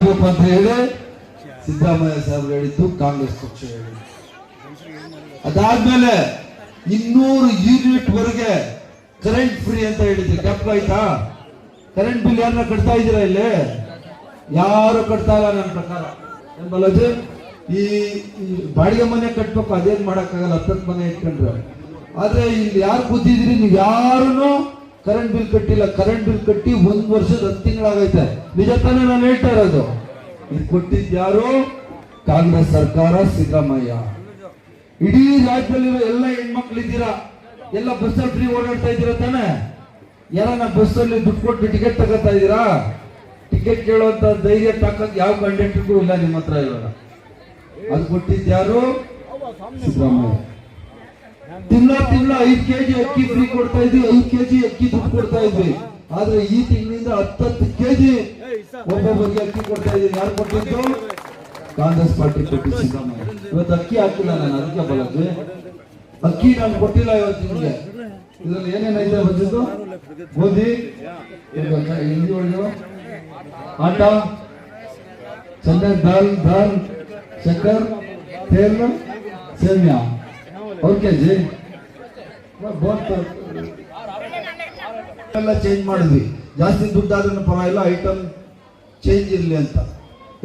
ಅಂತ ಹೇಳಿ ಸಿದ್ದರಾಮಯ್ಯ ಸಾಹೇಬ್ರು ಹೇಳಿದ್ದು ಕಾಂಗ್ರೆಸ್ ಪಕ್ಷ ಹೇಳಿದ್ದು. ಅದಾದ್ಮೇಲೆ ಇನ್ನೂರು ಯೂನಿಟ್ ವರೆಗೆ ಕರೆಂಟ್ ಫ್ರೀ ಅಂತ ಹೇಳಿದ್ರಿ. ಕಪ್ ಆಯ್ತಾ? ಕರೆಂಟ್ ಬಿಲ್ ಯಾರನ್ನ ಕಟ್ತಾ ಇದ್ದೀರಾ ಇಲ್ಲಿ? ಯಾರು ಕಟ್ತಾ ಇಲ್ಲ ನನ್ನ ಪ್ರಕಾರ. ಈ ಬಾಡಿಗೆ ಮನೆ ಕಟ್ಬೇಕು, ಅದೇನ್ ಮಾಡಕ್ಕಾಗಲ್ಲ ಹತ್ತತ್ತು ಮನೆ ಇಟ್ಕೊಂಡ್ರೆ. ಆದ್ರೆ ಇಲ್ಲಿ ಯಾರು ಕೂತಿದ್ರಿ ನೀವು ಯಾರು ಕರೆಂಟ್ ಬಿಲ್ ಕಟ್ಟಿಲ್ಲ ಕರೆಂಟ್ ಬಿಲ್ ಕಟ್ಟಿ ಒಂದ್ ವರ್ಷದ ಹತ್ತು ತಿಂಗಳಾಗೈತೆ. ನಿಜ ತಾನೇ ನಾನು ಹೇಳ್ತಾ ಇರೋದು. ಇದು ಕೊಟ್ಟಿದ್ ಯಾರು? ಕಾಂಗ್ರೆಸ್ ಸರ್ಕಾರ ಸಿದ್ದರಾಮಯ್ಯ. ಇಡೀ ರಾಜ್ಯದಲ್ಲಿರೋ ಎಲ್ಲ ಹೆಣ್ಮಕ್ಳಿದ್ದೀರಾ? ಎಲ್ಲ ಬಸ್ಸಲ್ಲಿ ಫ್ರೀ ಓಡಾಡ್ತಾ ಇದ್ದೀರಾ ತಾನೆ? ಯಾರನ್ನ ಬಸ್ಸಲ್ಲಿ ದುಡ್ಡು ಕೊಟ್ಟು ಟಿಕೆಟ್ ತಗೋತಾ ಇದ್ದೀರಾ? ಟಿಕೆಟ್ ಕೇಳುವಂತ ಧೈರ್ಯ, ತಾಕತ್ ಯಾವ ಕಂಡಕ್ಟರ್ಗೂ ಇಲ್ಲ ನಿಮ್ಮ ಹತ್ರ ಇವಾಗ ಅದು ಕೊಟ್ಟಿದ್ದು ಯಾರು? ಸಿದ್ದರಾಮಯ್ಯ. ತಿಂಗಳ ತಿಂಗಳ ಐದ್ ಕೆಜಿ ಅಕ್ಕಿ ಫ್ರೀ ಕೊಡ್ತಾ ಇದ್ವಿ, ಐದ್ ಕೆಜಿ ಅಕ್ಕಿ ದುಡ್ಡು ಕೊಡ್ತಾ ಇದ್ವಿ. ಆದ್ರೆ ಈ ತಿಂಗಳಿಂದ ಹತ್ತತ್ತು ಕೆಜಿ ಒಬ್ಬೊಬ್ಬರಿಗೆ ಅಕ್ಕಿ ಕೊಡ್ತಾ ಇದ್ದೀವಿ ಯಾರು ಕೊಟ್ಟಿದ್ದು? ಕಾಂಗ್ರೆಸ್ ಪಾರ್ಟಿ ಕೊಟ್ಟು ಸಿದ್ದರಾಮಯ್ಯ. ಇವತ್ತು ಅಕ್ಕಿ ಹಾಕಿಲ್ಲ ನಾನು, ಅದಕ್ಕೆ ಬಲಕ್ಕೆ ಅಕ್ಕಿ ನಾನು ಕೊಟ್ಟಿಲ್ಲ ಇವತ್ತು ನಿಮಗೆ. ಇದ್ರಲ್ಲಿ ಏನೇನೈತೆ ಬಂದಿದ್ದು ಗೋಧಿ ಆಟ ಚಂದ್ರ ದಾಲ್ ದಾಲ್ ಶಕ್ಕರ್ ತೇಲ್ ಸೇಮ್ಯಾ. ಅವ್ರ ಕೆ ಜಿ ಎಲ್ಲ ಚೇಂಜ್ ಮಾಡಿದ್ವಿ. ಜಾಸ್ತಿ ದುಡ್ಡು ಆದ್ರೂ ಪರವಾಗಿಲ್ಲ ಐಟಮ್ ಚೇಂಜ್ ಇರಲಿ ಅಂತ.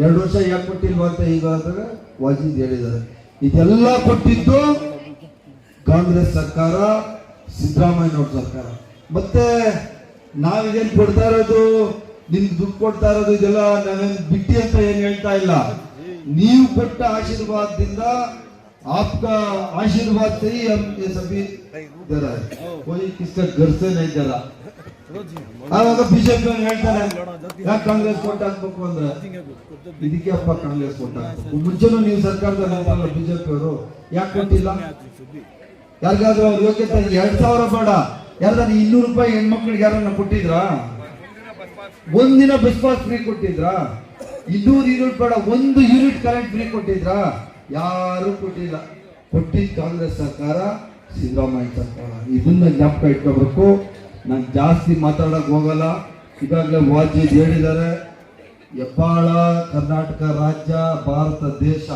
ಎರಡು ವರ್ಷ ಯಾಕೆ ಕೊಟ್ಟಿಲ್ವಾ ಅಂತ ಈಗ ಅಂದ್ರೆ ವಾಜಿದ್ ಹೇಳಿದ್ದಾರೆ. ಇದೆಲ್ಲ ಕೊಟ್ಟಿದ್ದು ಕಾಂಗ್ರೆಸ್ ಸರ್ಕಾರ, ಸಿದ್ದರಾಮಯ್ಯನವ್ರ ಸರ್ಕಾರ. ಮತ್ತೆ ನಾವಿದೇನು ಕೊಡ್ತಾ ಇರೋದು? ನಿಮ್ಗೆ ದುಡ್ಡು ಕೊಡ್ತಾ ಇರೋದು, ಇದೆಲ್ಲ ನಾವೇನು ಬಿಟ್ಟಿ ಅಂತ ಏನು ಹೇಳ್ತಾ ಇಲ್ಲ. ನೀವು ಕೊಟ್ಟ ಆಶೀರ್ವಾದದಿಂದ आपका आशीर्वाद से ही हम ये सभी दे रहा है कोई किसका घर से नहीं दे रहा ಆವಾಗ ಬಿಜೆಪಿ ಹೇಳ್ತಾರೆ ಯಾಕೆ ಕಾಂಗ್ರೆಸ್ ಕೊಟ್ಟ ಹಾಕ್ಬೇಕು ಅಂದ್ರೆ ಇದಕ್ಕೆ ಅಪ್ಪ ಕಾಂಗ್ರೆಸ್ ಕೊಟ್ಟ ಹಾಕ್ಬೇಕು ಮುಂಚೆನೂ ನೀವು ಸರ್ಕಾರದಲ್ಲಿ ಬಿಜೆಪಿ ಅವರು ಯಾಕೆ ಕೊಟ್ಟಿಲ್ಲ ಯಾರಿಗಾದ್ರೂ ಅವ್ರ ಯೋಗ್ಯತೆ ಎರಡ್ ಸಾವಿರ ಬೇಡ ಯಾರ್ದಾರು ಇನ್ನೂರು ರೂಪಾಯಿ ಹೆಣ್ಮಕ್ಳಿಗೆ ಯಾರನ್ನ ಕೊಟ್ಟಿದ್ರಾ ಒಂದಿನ ಬಸ್ ಪಾಸ್ ಫ್ರೀ ಕೊಟ್ಟಿದ್ರಾ ಇನ್ನೂರು ಯೂನಿಟ್ ಬೇಡ ಒಂದು ಯೂನಿಟ್ ಕರೆಂಟ್ ಫ್ರೀ ಕೊಟ್ಟಿದ್ರಾ ಯಾರು ಕೊಟ್ಟಿಲ್ಲ. ಕೊಟ್ಟಿದ್ದ ಕಾಂಗ್ರೆಸ್ ಸರ್ಕಾರ ಸಿದ್ದರಾಮಯ್ಯ ಸರ್ಕಾರ. ಇದನ್ನ ಜ್ಞಾಪಕ ಇಟ್ಕೋಬೇಕು. ನಾನು ಜಾಸ್ತಿ ಮಾತಾಡಕ್ ಹೋಗಲ್ಲ. ಈಗಾಗಲೇ ವಾಜಿ ಹೇಳಿದ್ದಾರೆ, ಹೆಬ್ಬಾಳ ಕರ್ನಾಟಕ ರಾಜ್ಯ, ಭಾರತ ದೇಶ.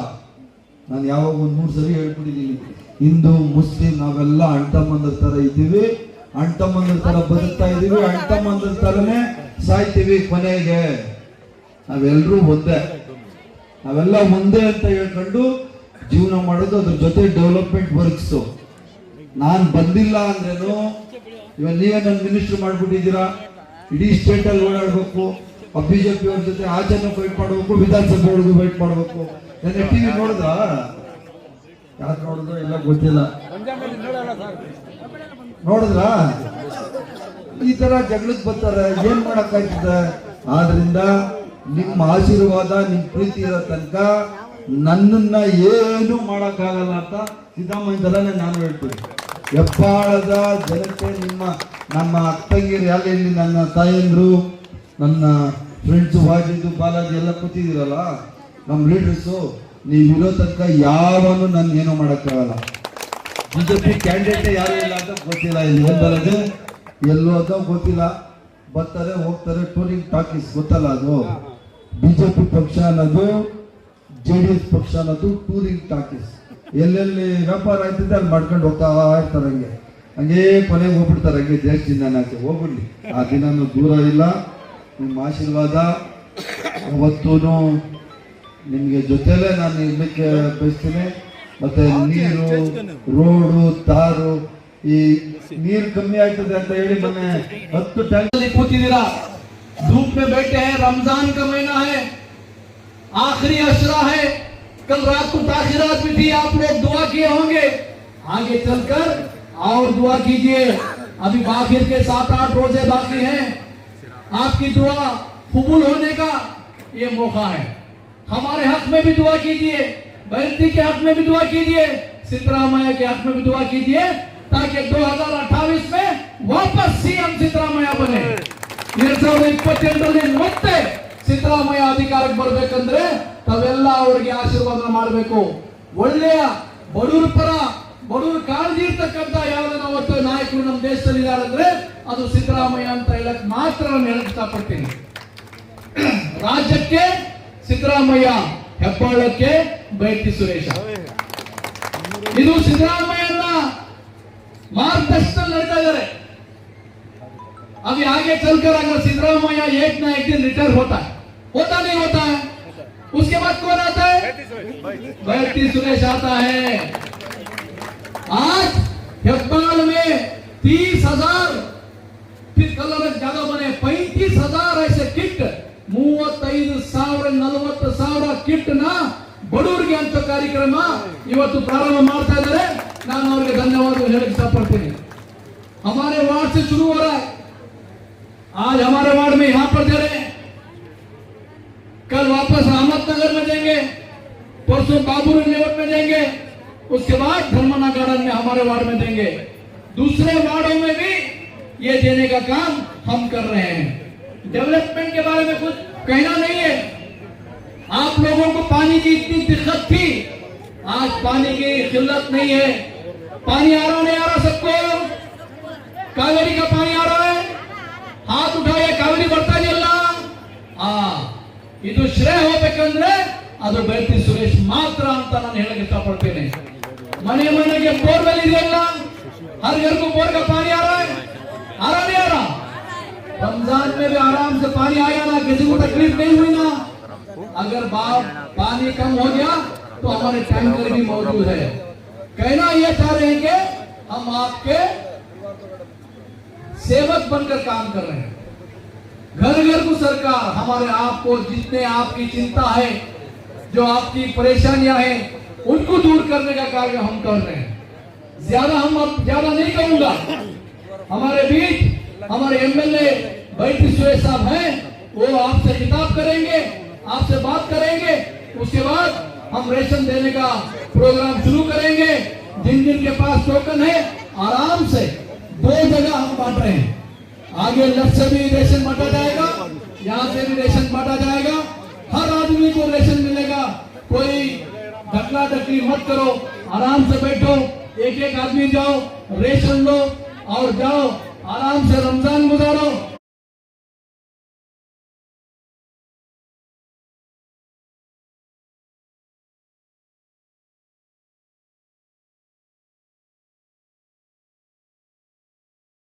ನಾನು ಯಾವಾಗ ಒಂದು ಮೂರು ಸರಿ ಹೇಳ್ಬಿಟ್ಟಿದ್ದೀನಿ ಹಿಂದೂ, ಮುಸ್ಲಿಂ ನಾವೆಲ್ಲ ಅಣ್ತಮ್ಮಂದ್ರ ಥರ ಇದ್ದೀವಿ. ಅಣ್ತಮ್ಮಂದ್ರ ಥರ ಬದುಕ್ತಾ ಇದ್ದೀವಿ. ಅಣ್ತಮ್ಮಂದ್ರ ಥರನೇ ಸಾಯ್ತೀವಿ ಕೊನೆಗೆ. ನಾವೆಲ್ಲರೂ ಒಂದೇ. ನಾವೆಲ್ಲ ಒಂದೇ ಅಂತ ಹೇಳ್ಕೊಂಡು ಜೀವನ ಮಾಡೋದು ಅದ್ರ ಜೊತೆ ಡೆವಲಪ್ಮೆಂಟ್ ವರ್ಕ್ಸು ನಾನು ಬಂದಿಲ್ಲ ಅಂದ್ರೇನು, ಇವಾಗ ನೀವೇ ನನ್ನ ಮಿನಿಸ್ಟರ್ ಮಾಡ್ಬಿಟ್ಟಿದ್ದೀರಾ? ಇಡೀ ಸ್ಟೇಟ್ ಅಲ್ಲಿ ಜೆ ಪಿ ಅವ್ರ ಜೊತೆ ಆಚೆನೂ ಫೈಟ್ ಮಾಡಬೇಕು, ವಿಧಾನಸಭೆ ಒಳಗೂ ಫೈಟ್ ಮಾಡ್ಬೇಕು. ಟಿ ಟಿವಿ ನೋಡಿದ್ರಾ ಯಾಕೆ ನೋಡಿದ್ರು ಎಲ್ಲ ಗೊತ್ತಿಲ್ಲ. ನೋಡಿದ್ರಾ? ಈ ತರ ಜಗಳಕ್ಕೆ ಬರ್ತಾರೆ. ಏನ್ ಮಾಡಕ್ಕಾಗ್ತದೆ? ಆದ್ರಿಂದ ನಿಮ್ಮ ಆಶೀರ್ವಾದ, ನಿಮ್ಮ ಪ್ರೀತಿ ಇರೋ ತನಕ ನನ್ನನ್ನ ಏನು ಮಾಡೋಕ್ಕಾಗಲ್ಲ ಅಂತ ಸಿದ್ದರಾಮಯ್ಯ ತರನೇ ನಾನು ಹೇಳ್ತೀನಿ. ಹೆಬ್ಬಾಳದ ಜನತೆ ನಿಮ್ಮ, ನಮ್ಮ ಅಕ್ಕಂಗಿರು ಅಲ್ಲಿ ನನ್ನ ತಾಯಂದ್ರು, ನನ್ನ ಫ್ರೆಂಡ್ಸ್ ವಾಜಿದ್ದು ಬಾಲಾಜಿ ಎಲ್ಲ ಕೂತಿದ್ದೀರಲ್ಲ, ನಮ್ಮ ಲೀಡರ್ಸು ನೀವು ಇರೋ ತನಕ ಯಾವನು ನನ್ಗೆ ಏನೋ ಜೆ ಪಿ ಕ್ಯಾಂಡಿಡೇಟೇ ಯಾರು ಇಲ್ಲ ಅಂತ ಗೊತ್ತಿಲ್ಲ ಇಲ್ಲಿ ಬರೋದು ಎಲ್ಲೋ ಅಂತ ಗೊತ್ತಿಲ್ಲ. ಬರ್ತಾರೆ, ಹೋಗ್ತಾರೆ ಟೂರಿಂಗ್ ಟಾಕೀಸ್ ಗೊತ್ತಲ್ಲ ಅದು? ಬಿಜೆಪಿ ಪಕ್ಷ ಅನ್ನೋದು ಜೆ ಡಿ ಎಸ್ ಪಕ್ಷ ಅನ್ನೋದು ಟೂರಿಂಗ್ ಟಾಕೀಸ್. ಎಲ್ಲೆಲ್ಲಿ ವ್ಯಾಪಾರ ಆಯ್ತಿದ್ದೆ ಅಲ್ಲಿ ಮಾಡ್ಕೊಂಡು ಹೋಗ್ತಾ ಇರ್ತಾರೆ ಹಂಗೆ. ಹಂಗೇ ಕೊನೆಗೆ ಹೋಗ್ಬಿಡ್ತಾರೆ ಹಂಗೆ ದೇಶದಿಂದ ಆಚೆ ಹೋಗ್ಬಿಡ್ಲಿ. ಆ ದಿನನೂ ದೂರ ಇಲ್ಲ. ನಿಮ್ಮ ಆಶೀರ್ವಾದ ಅವತ್ತೂ ನಿಮಗೆ ಜೊತೆಲೇ ನಾನು ಇದಕ್ಕೆ ಬಯಸ್ತೀನಿ. ಮತ್ತೆ ನೀರು ರೋಡು ತಾರು ಈ ನೀರು ಕಮ್ಮಿ ಆಗ್ತದೆ ಅಂತ ಹೇಳಿ ಮೊನ್ನೆ ಹತ್ತು ಟ್ಯಾಂಕ್ دھوپ میں بیٹھے ہیں، رمضان کا مہینہ ہے، آخری اشرا ہے، کل رات کو تاخیرات بھی تھی، آپ لوگ دعا کیے ہوں گے۔ آگے چل کر اور دعا کیجیے۔ ابھی باخر کے سات آٹھ روزے باقی ہیں۔ آپ کی دعا قبول ہونے کا یہ موقع ہے۔ ہمارے حق میں بھی دعا کیجیے بہنتی کے حق میں بھی دعا کیجیے سترا مایا کے حق میں بھی دعا کیجیے، تاکہ دو ہزار اٹھائیس میں واپس سی ایم سترا مایا بنے۔ ಎರಡ್ ಸಾವಿರದ ಇಪ್ಪತ್ತೆಂಟರಲ್ಲಿ ಮತ್ತೆ ಸಿದ್ದರಾಮಯ್ಯ ಅಧಿಕಾರಕ್ಕೆ ಬರ್ಬೇಕಂದ್ರೆ ತಾವೆಲ್ಲ ಅವರಿಗೆ ಆಶೀರ್ವಾದ ಮಾಡಬೇಕು. ಒಳ್ಳೆಯ ಬಡವರ ಪರ, ಬಡವರ ಕಾಳಜಿ ಇರ್ತಕ್ಕಂಥ ಯಾವ್ದನ್ನ ಅವತ್ತು ನಾಯಕರು ನಮ್ಮ ದೇಶದಲ್ಲಿ ಇದ್ದಾರೆ ಅಂದ್ರೆ ಅದು ಸಿದ್ದರಾಮಯ್ಯ ಅಂತ ಹೇಳಕ್ ಮಾತ್ರ ನಾನು ಹೇಳಕ್ ರಾಜ್ಯಕ್ಕೆ ಸಿದ್ದರಾಮಯ್ಯ, ಹೆಬ್ಬಾಳಕ್ಕೆ ಬೈಟಿ ಸುರೇಶ. ಇದು ಸಿದ್ದರಾಮಯ್ಯನ ಮಾರ್ಗದರ್ಶನ ನಡೀತಾ ಇದ್ದಾರೆ. अभी आगे चलकर अगर सिद्धरामैया एक ना एक दिन रिटायर होता है होता नहीं होता है उसके बाद कौन आता है बैठी सुरेश आता है आज हेब्बाल में तीस हजार फिर कलर ಜಾಗ ಮನೆ पैंतीस हजार ऐसे ಕಿಟ್ ಮೂವತ್ತೈದು ಸಾವಿರ ನಲವತ್ತು ಸಾವಿರ ಕಿಟ್ ನ ಬಡವರಿಗೆ ಅಂತ ಕಾರ್ಯಕ್ರಮ ಇವತ್ತು ಪ್ರಾರಂಭ ಮಾಡ್ತಾ ಇದ್ದಾರೆ ನಾನು ಅವರಿಗೆ ಧನ್ಯವಾದ ಹೇಳಕ್ ಇಷ್ಟಪಡ್ತೀನಿ हमारे वार्ड से शुरू हो रहा है آج ہمارے وارڈ میں یہاں پر دے ہیں۔ کل واپس احمد نگر میں جائیں گے، پرسوں بابور لیوٹ میں جائیں گے، اس کے بعد دھرمانہ گارڈن میں ہمارے وارڈ میں دیں گے۔ دوسرے وارڈوں میں بھی یہ دینے کا کام ہم کر رہے ہیں۔ ڈیولپمنٹ کے بارے میں کچھ کہنا نہیں ہے۔ آپ لوگوں کو پانی کی اتنی دقت تھی۔ آج پانی کی قلت نہیں ہے۔ پانی آ رہا نہیں آ رہا، سب کو کاویری کا پانی آ رہا ہے۔ हाथ उठाए ಕಾವೇರಿ ಬರ್ತಾ ಇದೆಯಲ್ಲ ಆ ಇದು ಶ್ರೇಯ ಹೋಗ್ಬೇಕಂದ್ರೆ ಅದು ಬೆಳ್ತಿ ಸುರೇಶ್ ಮಾತ್ರ ಅಂತ ನಾನು ಹೇಳಕ್ ಇಷ್ಟಪಡ್ತೇನೆ ಮನೆ ಮನೆಗೆ ಬೋರ್ವೆಲ್ ಇದೆಯಲ್ಲ हर घर को बोर का पानी आ रहा है आ रहा नहीं आ रहा रमजान में भी आराम से पानी आया ना किसी को तकलीफ नहीं हुई ना अगर बाप पानी कम हो गया तो हमारे टैंकर भी मौजूद है कहना ये चाह रहे हैं कि हम आपके سیوک بن کر کام کر رہے ہیں۔ گھر گھر کو سرکار، ہمارے آپ کو، جتنے آپ کی چنتہ ہے، جو آپ کی پریشانیاں ہیں، ان کو دور کرنے کا کاریہ ہم کر رہے ہیں۔ زیادہ ہم اب زیادہ نہیں کروں گا۔ ہمارے بیچ، ہمارے ایمیل نے بیٹی سوئے صاحب ہیں، وہ آپ سے کتاب کریں گے، آپ سے بات کریں گے۔ اس کے بعد ہم ریشن دینے کا پروگرام شروع کریں گے۔ جن جن کے پاس ٹوکن ہے آرام سے دو جگہ ہم بانٹ رہے ہیں۔ آگے لفظ سے بھی ریشن بانٹا جائے گا، یہاں سے بھی ریشن بانٹا جائے گا۔ ہر آدمی کو ریشن ملے گا۔ کوئی ڈکلا ڈکلی مت کرو، آرام سے بیٹھو، ایک ایک آدمی جاؤ ریشن لو اور جاؤ۔ آرام سے رمضان